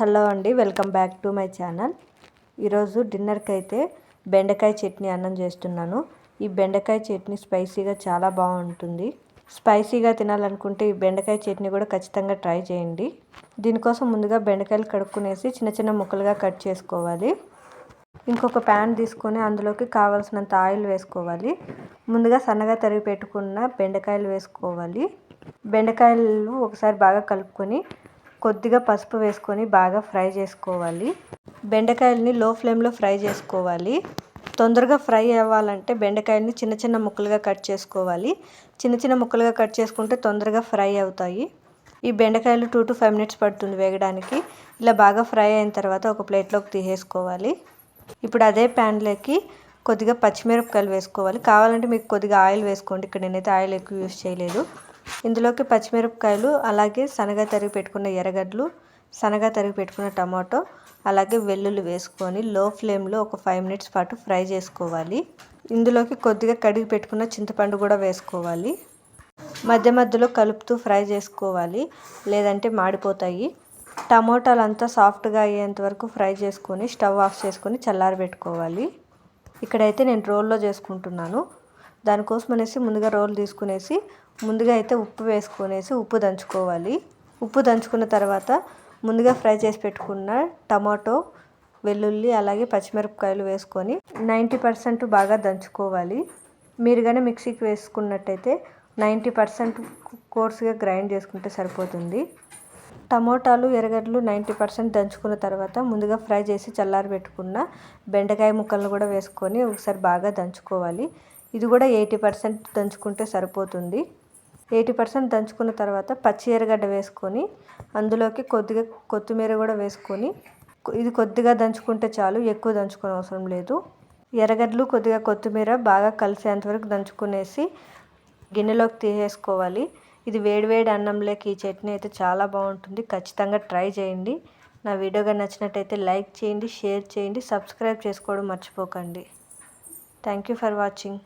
Hello అండి welcome back to my channel. ఈరోజు డిన్నర్కి అయితే బెండకాయ చట్నీ అన్నం చేస్తున్నాను. ఈ బెండకాయ చట్నీ స్పైసీగా చాలా బాగుంటుంది. స్పైసీగా తినాలనుకుంటే ఈ బెండకాయ చట్నీ కూడా ఖచ్చితంగా ట్రై చేయండి. దీనికోసం ముందుగా బెండకాయలు కడుక్కునేసి చిన్న చిన్న ముక్కలుగా కట్ చేసుకోవాలి. ఇంకొక ప్యాన్ తీసుకొని అందులోకి కావాల్సినంత ఆయిల్ వేసుకోవాలి. ముందుగా సన్నగా తరిగి పెట్టుకున్న బెండకాయలు వేసుకోవాలి. బెండకాయలు ఒకసారి బాగా కలుపుకొని కొద్దిగా పసుపు వేసుకొని బాగా ఫ్రై చేసుకోవాలి. బెండకాయలని లో ఫ్లేమ్లో ఫ్రై చేసుకోవాలి. తొందరగా ఫ్రై అవ్వాలంటే బెండకాయలని చిన్న చిన్న ముక్కలుగా కట్ చేసుకోవాలి. చిన్న చిన్న ముక్కలుగా కట్ చేసుకుంటే తొందరగా ఫ్రై అవుతాయి. ఈ బెండకాయలు టూ టు ఫైవ్ మినిట్స్ పడుతుంది వేగడానికి. ఇలా బాగా ఫ్రై అయిన తర్వాత ఒక ప్లేట్లోకి తీసేసుకోవాలి. ఇప్పుడు అదే ప్యాన్లోకి కొద్దిగా పచ్చిమిరపకాయలు వేసుకోవాలి. కావాలంటే మీకు కొద్దిగా ఆయిల్ వేసుకోండి. ఇక్కడ నేనైతే ఆయిల్ ఎక్కువ యూస్ చేయలేదు. ఇందులోకి పచ్చిమిరపకాయలు అలాగే శనగ తరిగి పెట్టుకున్న ఎర్రగడ్డలు శనగ తరిగి పెట్టుకున్న టమాటో అలాగే వెల్లుల్లి వేసుకొని లో ఫ్లేమ్లో ఒక ఫైవ్ మినిట్స్ పాటు ఫ్రై చేసుకోవాలి. ఇందులోకి కొద్దిగా కడిగి పెట్టుకున్న చింతపండు కూడా వేసుకోవాలి. మధ్య మధ్యలో కలుపుతూ ఫ్రై చేసుకోవాలి. లేదంటే మాడిపోతాయి. టమోటాలు అంతా సాఫ్ట్గా అయ్యేంత వరకు ఫ్రై చేసుకొని స్టవ్ ఆఫ్ చేసుకొని చల్లారి పెట్టుకోవాలి ఇక్కడైతే నేను రోల్లో చేసుకుంటున్నాను. దానికోసం అనేసి ముందుగా రోల్ తీసుకునేసి ముందుగా అయితే ఉప్పు వేసుకునేసి ఉప్పు దంచుకోవాలి. ఉప్పు దంచుకున్న తర్వాత ముందుగా ఫ్రై చేసి పెట్టుకున్న టమాటో వెల్లుల్లి అలాగే పచ్చిమిరపకాయలు వేసుకొని నైంటీ పర్సెంట్ బాగా దంచుకోవాలి. మీరు కానీ మిక్సీకి వేసుకున్నట్టయితే నైంటీ పర్సెంట్ కోర్స్గా గ్రైండ్ చేసుకుంటే సరిపోతుంది. టమోటాలు ఎర్రగడ్డలు నైంటీ పర్సెంట్ దంచుకున్న తర్వాత ముందుగా ఫ్రై చేసి చల్లారి పెట్టుకున్న బెండకాయ ముక్కలను కూడా వేసుకొని ఒకసారి బాగా దంచుకోవాలి. ఇది కూడా ఎయిటీ పర్సెంట్ దంచుకుంటే సరిపోతుంది. ఎయిటీ పర్సెంట్ దంచుకున్న తర్వాత పచ్చి ఎర్రగడ్డ వేసుకొని అందులోకి కొద్దిగా కొత్తిమీర కూడా వేసుకొని ఇది కొద్దిగా దంచుకుంటే చాలు ఎక్కువ దంచుకునే అవసరం లేదు. ఎర్రగడ్డలు కొద్దిగా కొత్తిమీర బాగా కలిసేంతవరకు దంచుకునేసి గిన్నెలోకి తీసేసుకోవాలి. ఇది వేడివేడి అన్నంలోకి ఈ చట్నీ అయితే చాలా బాగుంటుంది. ఖచ్చితంగా ట్రై చేయండి. నా వీడియోగా నచ్చినట్టయితే లైక్ చేయండి షేర్ చేయండి సబ్స్క్రైబ్ చేసుకోవడం మర్చిపోకండి. Thank you for watching.